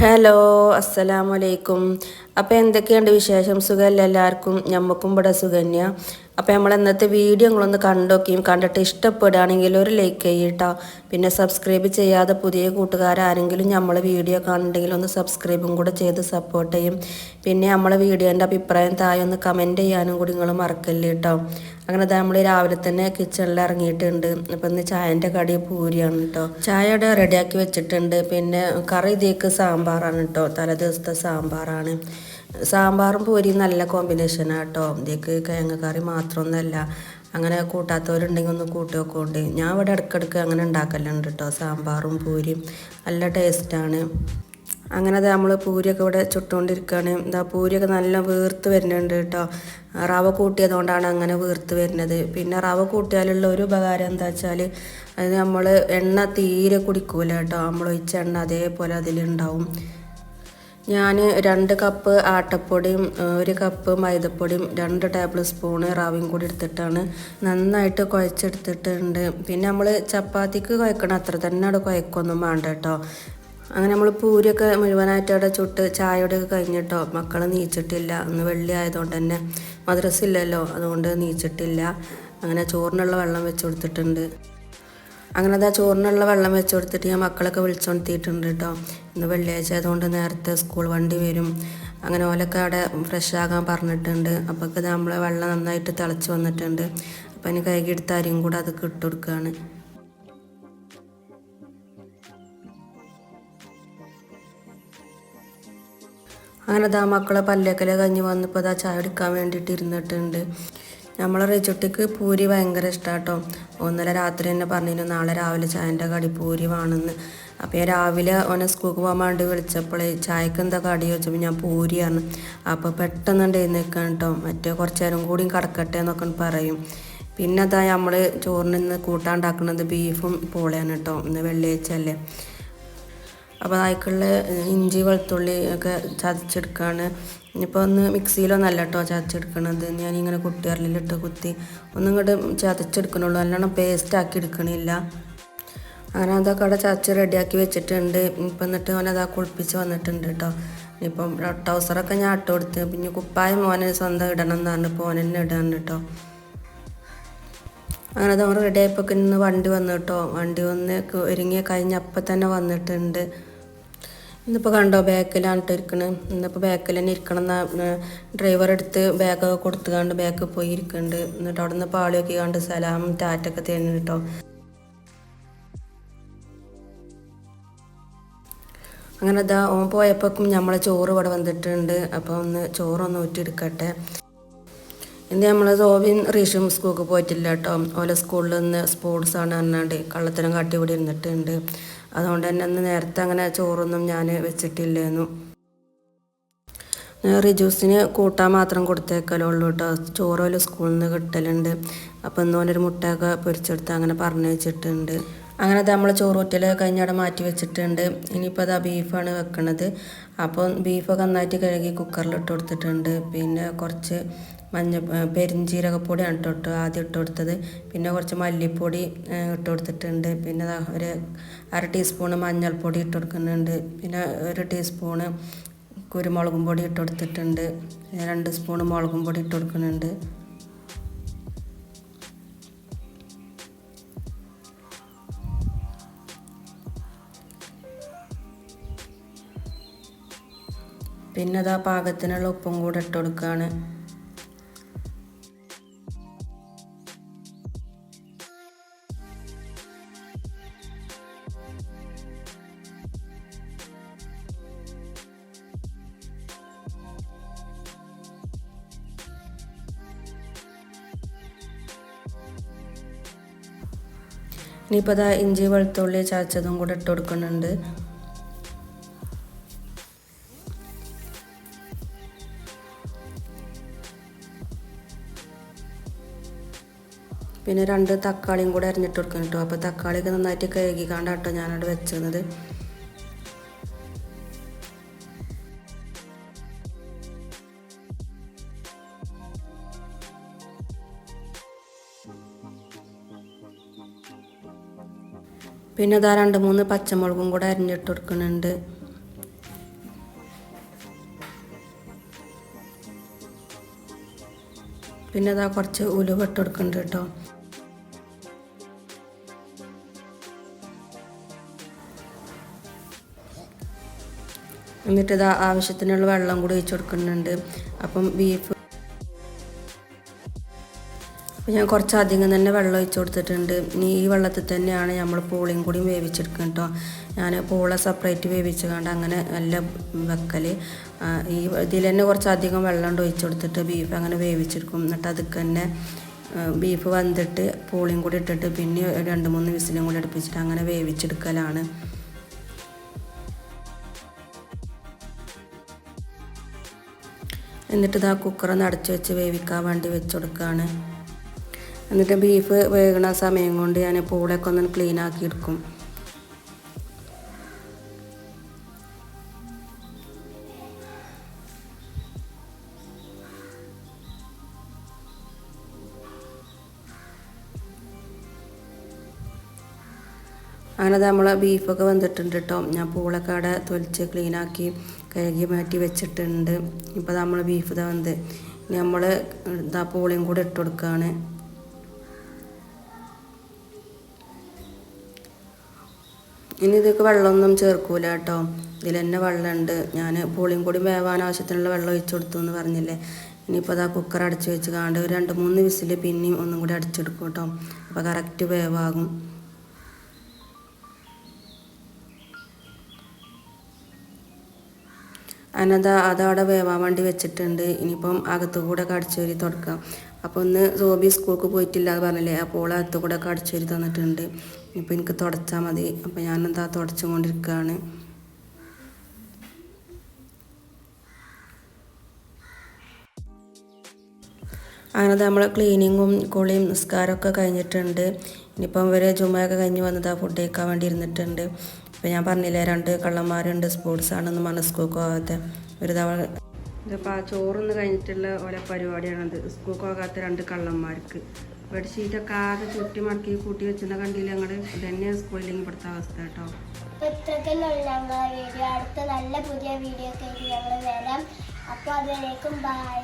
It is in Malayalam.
ഹലോ അസ്സലാമലൈക്കും. അപ്പോൾ എന്തൊക്കെയുണ്ട് വിശേഷം? സുഖമല്ല എല്ലാവർക്കും? ഞമ്മക്കും ഇവിടെ സുഖന്യ. അപ്പോൾ നമ്മൾ ഇന്നത്തെ വീഡിയോ നിങ്ങളൊന്ന് കണ്ടോക്കിയും. കണ്ടിട്ട് ഇഷ്ടപ്പെടുകയാണെങ്കിൽ ഒരു ലൈക്ക് ചെയ്യട്ടോ. പിന്നെ സബ്സ്ക്രൈബ് ചെയ്യാതെ പുതിയ കൂട്ടുകാരാരെങ്കിലും നമ്മൾ വീഡിയോ കാണുന്നുണ്ടെങ്കിൽ ഒന്ന് സബ്സ്ക്രൈബും കൂടെ ചെയ്ത് സപ്പോർട്ട് ചെയ്യും. പിന്നെ നമ്മളെ വീഡിയോന്റെ അഭിപ്രായം താഴെ ഒന്ന് കമന്റ് ചെയ്യാനും കൂടി നിങ്ങൾ മറക്കല്ലേ കേട്ടോ അങ്ങനെ നമ്മൾ രാവിലെ തന്നെ കിച്ചണിൽ ഇറങ്ങിയിട്ടുണ്ട് അപ്പം ഇന്ന് ചായന്റെ കടി പൂരിയാണ് കേട്ടോ ചായ ഇവിടെ റെഡിയാക്കി വെച്ചിട്ടുണ്ട്. പിന്നെ കറി ഇതേക്ക് സാമ്പാറാണ് കേട്ടോ തലേ ദിവസത്തെ സാമ്പാറാണ്. സാമ്പാറും പൂരിയും നല്ല കോമ്പിനേഷനാണ് കേട്ടോ ഇതിലേക്ക് കിഴങ്ങ് കറി മാത്രമൊന്നുമല്ല അങ്ങനെ കൂട്ടാത്തവരുണ്ടെങ്കിൽ ഒന്ന് കൂട്ടി വെക്കുകൊണ്ട് ഞാൻ ഇവിടെ ഇടയ്ക്കിടയ്ക്ക് അങ്ങനെ ഉണ്ടാക്കലുണ്ട് കേട്ടോ സാമ്പാറും പൂരിയും നല്ല ടേസ്റ്റാണ് അങ്ങനെ അത് നമ്മൾ പൂരിയൊക്കെ ഇവിടെ ചുട്ടുകൊണ്ടിരിക്കുകയാണ് എന്താ പൂരിയൊക്കെ നല്ല വീർത്ത് വരുന്നുണ്ട് കേട്ടോ. റവ കൂട്ടിയതുകൊണ്ടാണ് അങ്ങനെ വീർത്ത് വരുന്നത്. പിന്നെ റവ കൂട്ടിയാലുള്ള ഒരു ഉപകാരം എന്താ വെച്ചാൽ അത് നമ്മൾ എണ്ണ തീരെ കുടിക്കൂല കേട്ടോ. നമ്മൾ ഒഴിച്ച എണ്ണ അതേപോലെ അതിലുണ്ടാവും. ഞാൻ രണ്ട് കപ്പ് ആട്ടപ്പൊടിയും ഒരു കപ്പ് മൈദപ്പൊടിയും രണ്ട് ടേബിൾ സ്പൂണ് റവയും കൂടി എടുത്തിട്ടാണ് നന്നായിട്ട് കുഴച്ചെടുത്തിട്ടുണ്ട്. പിന്നെ നമ്മൾ ചപ്പാത്തിക്ക് കുഴക്കണം അത്ര തന്നെ അവിടെ കുഴക്കൊന്നും വേണ്ട കേട്ടോ. അങ്ങനെ നമ്മൾ പൂരിയൊക്കെ മുഴുവനായിട്ട് അവിടെ ചുട്ട് ചായയുടെ ഒക്കെ കഴിഞ്ഞിട്ടോ. മക്കളെ നീച്ചിട്ടില്ല. അന്ന് വെള്ളി ആയതുകൊണ്ട് തന്നെ മദ്രസ ഇല്ലല്ലോ. അതുകൊണ്ട് നീച്ചിട്ടില്ല. അങ്ങനെ ചോറിനുള്ള വെള്ളം വെച്ച് കൊടുത്തിട്ടുണ്ട്. അങ്ങനെ അതാ ചോറിനുള്ള വെള്ളം വെച്ച് കൊടുത്തിട്ട് ഞാൻ മക്കളൊക്കെ വിളിച്ചുകൊണ്ടെത്തിയിട്ടുണ്ട് കേട്ടോ. ഇന്ന് വെള്ളിയാഴ്ച ആയതുകൊണ്ട് നേരത്തെ സ്കൂൾ വണ്ടി വരും. അങ്ങനെ ഓലൊക്കെ അവിടെ ഫ്രഷ് ആകാൻ പറഞ്ഞിട്ടുണ്ട്. അപ്പോൾ ഒക്കെ നമ്മളെ വെള്ളം നന്നായിട്ട് തിളച്ച് വന്നിട്ടുണ്ട്. അപ്പം അതിന് കൈകിടുത്ത അരിയും കൂടെ അത് ഇട്ട് കൊടുക്കുകയാണ് അങ്ങനെ ദാ മക്കളെ പല്ലേക്കല കഞ്ഞി വന്നപ്പോൾ ദാ ചായ എടുക്കാൻ വേണ്ടിയിട്ട് ഇരുന്നിട്ടുണ്ട്. നമ്മളെ റിച്ചുട്ടിക്ക് പൂരി ഭയങ്കര ഇഷ്ടാട്ടോ. ഒന്നര രാത്രി തന്നെ പറഞ്ഞിരുന്നു നാളെ രാവിലെ ചായന്റെ കടി പൂരി വേണമെന്ന് അപ്പോൾ ഞാൻ രാവിലെ ഓനെ സ്കൂൾക്ക് പോകാൻ വേണ്ടി വിളിച്ചപ്പോഴേ ചായക്ക് എന്താ കടി ചോദിച്ചപ്പോൾ ഞാൻ പൂരിയാണ്. അപ്പോൾ പെട്ടെന്ന് നിൽക്കാൻ കേട്ടോ മറ്റേ കുറച്ച് നേരം കൂടിയും കടക്കട്ടെ എന്നൊക്കെ പറയും. പിന്നെ അതാ നമ്മൾ ചോറിന് ഇന്ന് കൂട്ടാണ്ടാക്കുന്നത് ബീഫും പോളയാണ് കേട്ടോ ഇന്ന് വെള്ളിയാഴ്ച അല്ലേ? അപ്പോൾ അതിലേക്കുള്ള ഇഞ്ചി വെളുത്തുള്ളി ഒക്കെ ചതച്ചെടുക്കുകയാണ് ഇനിയിപ്പോൾ ഒന്ന് മിക്സിയിലൊന്നല്ല കേട്ടോ ചതച്ചെടുക്കണത്? ഞാനിങ്ങനെ കുട്ടിയറിലിട്ട് കുത്തി ഒന്നും ഇങ്ങോട്ട് ചതച്ചെടുക്കണുള്ളൂ. നല്ലോണം പേസ്റ്റ് ആക്കി എടുക്കണില്ല. അങ്ങനെ അതൊക്കെ അവിടെ ചതച്ച് റെഡിയാക്കി വെച്ചിട്ടുണ്ട്. ഇപ്പം എന്നിട്ട് ഓനെ അതാ കുളിപ്പിച്ച് വന്നിട്ടുണ്ട് കേട്ടോ ഇപ്പം ട്രൗസറൊക്കെ ഞാൻ ഇട്ട് കൊടുത്ത്. പിന്നെ കുപ്പായ മോനെ സ്വന്തം ഇടണം എന്നാണ് ഇപ്പോൾ ഓനെന്നെ ഇടാൻ കേട്ടോ അങ്ങനെ അത് റെഡി ആയപ്പോൾ ഇന്ന് വണ്ടി വന്നു കേട്ടോ വണ്ടി വന്ന് ഒരുങ്ങിയ കഴിഞ്ഞ അപ്പം തന്നെ വന്നിട്ടുണ്ട്. ഇന്നിപ്പോൾ കണ്ടോ ബാക്കിലാണ് ഇരിക്കണത് ഇന്നിപ്പോൾ ബാക്കിൽ തന്നെ ഇരിക്കണം എന്നാ ഡ്രൈവർ എടുത്ത് ബാഗൊക്കെ കൊടുത്തു കണ്ട് ബാക്കിൽ പോയി ഇരിക്കുന്നുണ്ട് എന്നിട്ട് അവിടെ നിന്ന് പാളിയൊക്കെ കണ്ട് സലാം ടാറ്റൊക്കെ തരുന്നു കേട്ടോ അങ്ങനെ ഇതാ ഓൻ പോയപ്പോക്കും നമ്മളെ ചോറ് ഇവിടെ വന്നിട്ടുണ്ട്. അപ്പോൾ ഒന്ന് ചോറൊന്ന് ഊറ്റിയെടുക്കട്ടെ. ഇന്ന് നമ്മൾ സോവിൻ റീഷും സ്കൂൾക്ക് പോയിട്ടില്ല കേട്ടോ ഓലെ സ്കൂളിൽ നിന്ന് സ്പോർട്സ് ആണ് പറഞ്ഞാണ്ട് കള്ളത്തരം കാട്ടി ഇവിടെ ഇരുന്നിട്ടുണ്ട്. അതുകൊണ്ട് തന്നെ അന്ന് നേരത്തെ അങ്ങനെ ചോറൊന്നും ഞാൻ വെച്ചിട്ടില്ലായിരുന്നു റിജൂസിന് കൂട്ടാൻ മാത്രം കൊടുത്തേക്കലുള്ളൂ കേട്ടോ ചോറ് സ്കൂളിൽ നിന്ന് കിട്ടലുണ്ട്. അപ്പോൾ ഇന്നോലൊരു മുട്ടയൊക്കെ പൊരിച്ചെടുത്ത് അങ്ങനെ പറഞ്ഞു വെച്ചിട്ടുണ്ട് അങ്ങനെ അത് നമ്മൾ ചോറൂറ്റൽ കഴിഞ്ഞവിടെ മാറ്റി വെച്ചിട്ടുണ്ട്. ഇനിയിപ്പോൾ അതാ ബീഫാണ് വെക്കണത്. അപ്പോൾ ബീഫൊക്കെ നന്നായിട്ട് കഴുകി കുക്കറിൽ ഇട്ട് കൊടുത്തിട്ടുണ്ട്. പിന്നെ കുറച്ച് മഞ്ഞ പെരിഞ്ചീരകപ്പൊടിയാണ് ഇട്ട് കൊടുത്തത് ആദ്യം ഇട്ട് കൊടുത്തത്. പിന്നെ കുറച്ച് മല്ലിപ്പൊടി ഇട്ട് കൊടുത്തിട്ടുണ്ട്. പിന്നെ ഒരു അര ടീസ്പൂണ് മഞ്ഞൾപ്പൊടി ഇട്ട് കൊടുക്കുന്നുണ്ട്. പിന്നെ ഒരു ടീസ്പൂണ് കുരുമുളകും പൊടി ഇട്ട് കൊടുത്തിട്ടുണ്ട്. രണ്ട് സ്പൂണ് മുളകും പൊടി ഇട്ട് കൊടുക്കുന്നുണ്ട്. പിന്നെ അത് ആ പാകത്തിനുള്ള ഉപ്പും കൂടെ ഇട്ട് കൊടുക്കുകയാണ് ഇനിയിപ്പോൾ ഇഞ്ചി വെളുത്തുള്ളി ചതച്ചതും കൂടെ ഇട്ട് കൊടുക്കുന്നുണ്ട്. പിന്നെ രണ്ട് തക്കാളിയും കൂടെ അരിഞ്ഞിട്ട് കൊടുക്കണം കേട്ടോ. അപ്പോൾ തക്കാളിയൊക്കെ നന്നായിട്ട് കഴുകിക്കാണ്ടാട്ടോ ഞാനവിടെ വെച്ചിരുന്നത് പിന്നെ അതാ രണ്ട് മൂന്ന് പച്ചമുളകും കൂടെ അരിഞ്ഞിട്ട് കൊടുക്കുന്നുണ്ട്. പിന്നെ അതാ കുറച്ച് ഉലുവ ഇട്ട് കൊടുക്കുന്നുണ്ട് കേട്ടോ. എന്നിട്ട് ഇത് ആവശ്യത്തിനുള്ള വെള്ളം കൂടി ഒഴിച്ചു കൊടുക്കുന്നുണ്ട്. അപ്പം ബീഫ് അപ്പം ഞാൻ കുറച്ച് അധികം തന്നെ വെള്ളം ഒഴിച്ചു കൊടുത്തിട്ടുണ്ട്. ഇനി ഈ വെള്ളത്തിൽ തന്നെയാണ് നമ്മൾ പൂളിയും കൂടി വേവിച്ചെടുക്കുക കേട്ടോ. ഞാൻ പൂള സെപ്പറേറ്റ് വേവിച്ച് കണ്ട് അങ്ങനെ നല്ല വെക്കൽ ഈ ഇതിൽ തന്നെ കുറച്ച് അധികം വെള്ളം കൊണ്ട് ഒഴിച്ചു കൊടുത്തിട്ട് ബീഫ് അങ്ങനെ വേവിച്ചെടുക്കും. എന്നിട്ട് അതിൽ തന്നെ ബീഫ് വന്നിട്ട് പൂളിയും കൂടി ഇട്ടിട്ട് പിന്നെ രണ്ട് മൂന്ന് വിസിലും കൂടി അടുപ്പിച്ചിട്ട് അങ്ങനെ വേവിച്ചെടുക്കലാണ്. എന്നിട്ട് ഇതാ കുക്കറൊന്ന് അടച്ചു വെച്ച് വേവിക്കാൻ വേണ്ടി വെച്ച് കൊടുക്കുകയാണ് എന്നിട്ട് ബീഫ് വേകണ സമയം കൊണ്ട് ഞാൻ പൂളൊക്കെ ഒന്ന് ക്ലീൻ ആക്കി എടുക്കും. അങ്ങനെ നമ്മൾ ബീഫൊക്കെ വന്നിട്ടുണ്ട് കേട്ടോ ഞാൻ പൂളൊക്കെ അവിടെ തൊലിച്ച് ക്ലീനാക്കി കഴുകി മാറ്റി വെച്ചിട്ടുണ്ട്. ഇപ്പോൾ നമ്മൾ ബീഫ് ഇനി നമ്മൾ ഇതാ പൂളിയും കൂടെ ഇട്ട് കൊടുക്കുകയാണ് ഇനി ഇതൊക്കെ വെള്ളമൊന്നും ചേർക്കൂല കേട്ടോ. ഇതിൽ തന്നെ വെള്ളമുണ്ട്. ഞാൻ പുളിയും കൂടി വേവാൻ ആവശ്യത്തിനുള്ള വെള്ളം ഒഴിച്ചു കൊടുത്തു എന്ന് പറഞ്ഞില്ലേ. ഇനിയിപ്പോൾ അതാ കുക്കർ അടച്ചു വെച്ച് കാണ്ട് ഒരു രണ്ട് മൂന്ന് വിസിൽ പിന്നെയും ഒന്നും കൂടി അടിച്ചെടുക്കും കേട്ടോ. അപ്പോൾ കറക്റ്റ് വേവാകും. അതിനത് അതവിടെ വേവാൻ വേണ്ടി വെച്ചിട്ടുണ്ട്. ഇനിയിപ്പം അകത്തു കൂടെ കടിച്ചേരി തുടക്കാം. അപ്പോൾ ഒന്ന് സോബി സ്കൂൾക്ക് പോയിട്ടില്ല എന്ന് പറഞ്ഞില്ലേ? അപ്പോൾ അകത്തു കൂടെ കടിച്ചേരി തന്നിട്ടുണ്ട്. ഇനിയിപ്പോൾ എനിക്ക് തുടച്ചാൽ മതി. അപ്പോൾ ഞാനെന്താ തുടച്ചും കൊണ്ടിരിക്കുകയാണ് അങ്ങനെ നമ്മൾ ക്ലീനിങ്ങും കുളിയും നിസ്കാരമൊക്കെ കഴിഞ്ഞിട്ടുണ്ട്. ഇനിയിപ്പം ഇവർ ജുമയൊക്കെ കഴിഞ്ഞ് വന്നത് ആ ഫുഡ് കഴിക്കാൻ വേണ്ടി ഇരുന്നിട്ടുണ്ട്. ഇപ്പം ഞാൻ പറഞ്ഞില്ലേ രണ്ട് കള്ളന്മാരുണ്ട് സ്പോർട്സ് ആണെന്ന് പോകാത്ത ഒരു തവണ. ഇതിപ്പോൾ ആ ചോറൊന്ന് കഴിഞ്ഞിട്ടുള്ള ഓരോ പരിപാടിയാണത്. സ്കൂൾക്ക് പോകാത്ത രണ്ട് കള്ളന്മാർക്ക്. ബെഡ്ഷീറ്റൊക്കെ ആകെ ചുറ്റി മടക്കി കൂട്ടി വെച്ചിരുന്ന കണ്ടില്ല ഞങ്ങൾ ഇതന്നെ സ്കൂളിലേക്ക് ഇവിടുത്തെ അവസ്ഥ കേട്ടോ. ഇത്രയ്ക്കുള്ള വീഡിയോ അടുത്ത നല്ല പുതിയ വീഡിയോ ഒക്കെ ഞങ്ങൾ വരാം. അപ്പോൾ അതിലേക്കും ബൈ